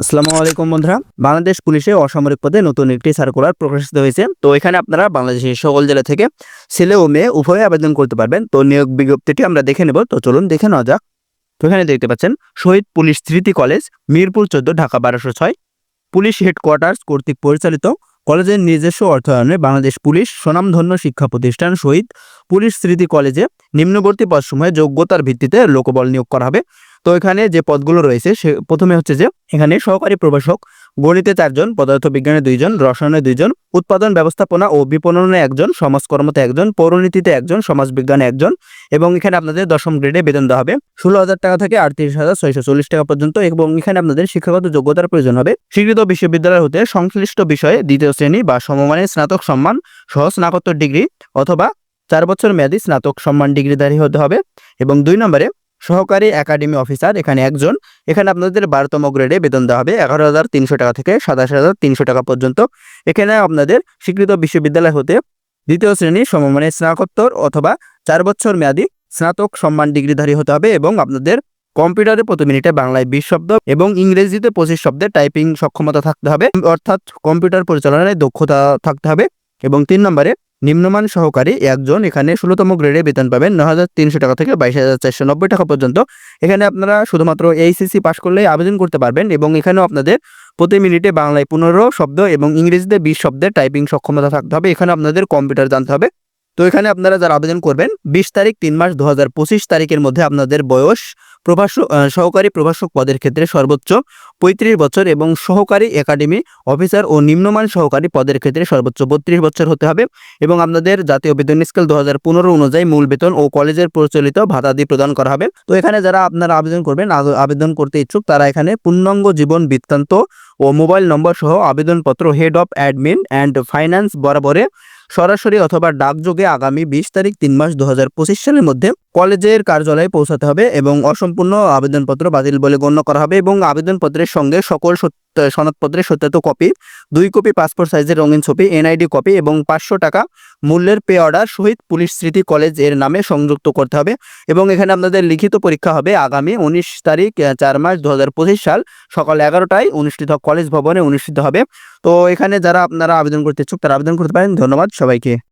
আসসালামু আলাইকুম বন্ধুরা। বাংলাদেশ পুলিশে অসামরিক পদে নতুন একটি সার্কুলার প্রকাশিত হয়েছে। তো এখানে আপনারা বাংলাদেশের সকল জেলা থেকে ছেলে ও মেয়ে উভয়ে আবেদন করতে পারবেন। তো নিয়োগ বিজ্ঞপ্তিটি আমরা দেখে নেব। তো চলুন দেখে নেওয়া যাক। তো এখানে দেখতে পাচ্ছেন, শহীদ পুলিশ স্মৃতি কলেজ, মিরপুর চোদ্দ, ঢাকা বারোশো ছয়। পুলিশ হেডকোয়ার্টার্স কর্তৃক পরিচালিত কলেজের নিজস্ব অর্থায়নে বাংলাদেশ পুলিশ স্বনামধন্য শিক্ষা প্রতিষ্ঠান শহীদ পুলিশ স্মৃতি কলেজে নিম্নবর্তী পদসমূহে যোগ্যতার ভিত্তিতে লোকবল নিয়োগ করা হবে। তো এখানে যে পদগুলো রয়েছে, সে প্রথমে হচ্ছে যে এখানে সহকারী প্রভাষক, গণিতে চারজন, পদার্থবিজ্ঞানে দুইজন, রসায়নে দুইজন, উৎপাদন ব্যবস্থাপনা ও বিপণনে একজন, সমাজকর্মতে একজন, পৌরনীতিতে একজন, সমাজবিজ্ঞানে একজন এবং এখানে আপনাদের দশম গ্রেডে বেতন দেওয়া হবে। ষোলো হাজার টাকা থেকে আটত্রিশ হাজার ছয়শো চল্লিশ টাকা পর্যন্ত এবং এখানে আপনাদের শিক্ষাগত যোগ্যতার প্রয়োজন হবে। স্বীকৃত বিশ্ববিদ্যালয় হতে সংশ্লিষ্ট বিষয়ে দ্বিতীয় শ্রেণি বা সমমানের স্নাতক সম্মান সহ স্নাতকোত্তর ডিগ্রি অথবা চার বছর মেয়াদী স্নাতক সম্মান ডিগ্রিধারী হতে হবে এবং দুই নম্বরে সহকারী একাডেমি অফিসার, এখানে একজন। এখানে আপনাদের বারোতম গ্রেডে বেতন দেওয়া হবে এগারো হাজার তিনশো টাকা থেকে সাতাশ হাজার তিনশো টাকা পর্যন্ত। এখানে আপনাদের স্বীকৃত বিশ্ববিদ্যালয় হতে দ্বিতীয় শ্রেণি সমমানের স্নাতকোত্তর অথবা চার বছর মেয়াদি স্নাতক সম্মান ডিগ্রিধারী হতে হবে এবং আপনাদের কম্পিউটারে প্রতি মিনিটে বাংলায় বিশ শব্দ এবং ইংরেজিতে পঁচিশ শব্দে টাইপিং সক্ষমতা থাকতে হবে। অর্থাৎ কম্পিউটার পরিচালনায় দক্ষতা থাকতে হবে এবং তিন নম্বরে নিম্নমান সহকারী একজন এখানে ষোলোতম গ্রেডে বেতন পাবেন ন হাজার তিনশো টাকা থেকে বাইশ হাজার চারশো নব্বই টাকা পর্যন্ত। এখানে আপনারা শুধুমাত্র এইসিসি পাশ করলেই আবেদন করতে পারবেন এবং এখানেও আপনাদের প্রতি মিনিটে বাংলায় পনেরো শব্দ এবং ইংরেজিতে বিশ শব্দের টাইপিং সক্ষমতা থাকতে হবে। এখানে আপনাদের কম্পিউটার জানতে হবে। তো এখানে আপনারা যারা আবেদন করবেন, বিশ তারিখ তিন মাস দু হাজার পঁচিশ তারিখের মধ্যে আপনাদের বয়স প্রভাষক সহকারী প্রভাষক পদের ক্ষেত্রে সর্বোচ্চ পঁয়ত্রিশ বছর এবং সহকারী একাডেমি অফিসার ও নিম্নমান সহকারী পদের ক্ষেত্রে সর্বোচ্চ বত্রিশ বছর হতে হবে এবং আপনাদের জাতীয় বেতন স্কেল দু হাজার পনেরো অনুযায়ী মূল বেতন ও কলেজের প্রচলিত ভাতাদি প্রদান করা হবে। তো এখানে যারা আপনারা আবেদন করবেন আবেদন করতে ইচ্ছুক, তারা এখানে পূর্ণাঙ্গ জীবন বৃত্তান্ত ও মোবাইল নম্বর সহ আবেদনপত্র head of admin and finance বরাবরে সরাসরি অথবা ডাকযোগে আগামী বিশ তারিখ তিন মাস দু সালের মধ্যে কলেজের কার্যালয়ে পৌঁছাতে হবে এবং অসম্পূর্ণ আবেদনপত্র বাতিল বলে গণ্য করা হবে এবং আবেদনপত্রের সঙ্গে সকল সত্য, সনদপত্রের সত্যায়িত কপি, দুই কপি পাসপোর্ট সাইজের রঙিন ছবি, এনআইডি কপি এবং পাঁচশো টাকা মূল্যের পে অর্ডার শহীদ পুলিশ স্মৃতি কলেজের নামে সংযুক্ত করতে হবে এবং এখানে আপনাদের লিখিত পরীক্ষা হবে আগামী উনিশ তারিখ চার মাস দু হাজার পঁচিশ সাল সকাল এগারোটায় অনুষ্ঠিত কলেজ ভবনে অনুষ্ঠিত হবে। তো এখানে যারা আপনারা আবেদন করতে ইচ্ছুক তারা আবেদন করতে পারেন। ধন্যবাদ সবাইকে।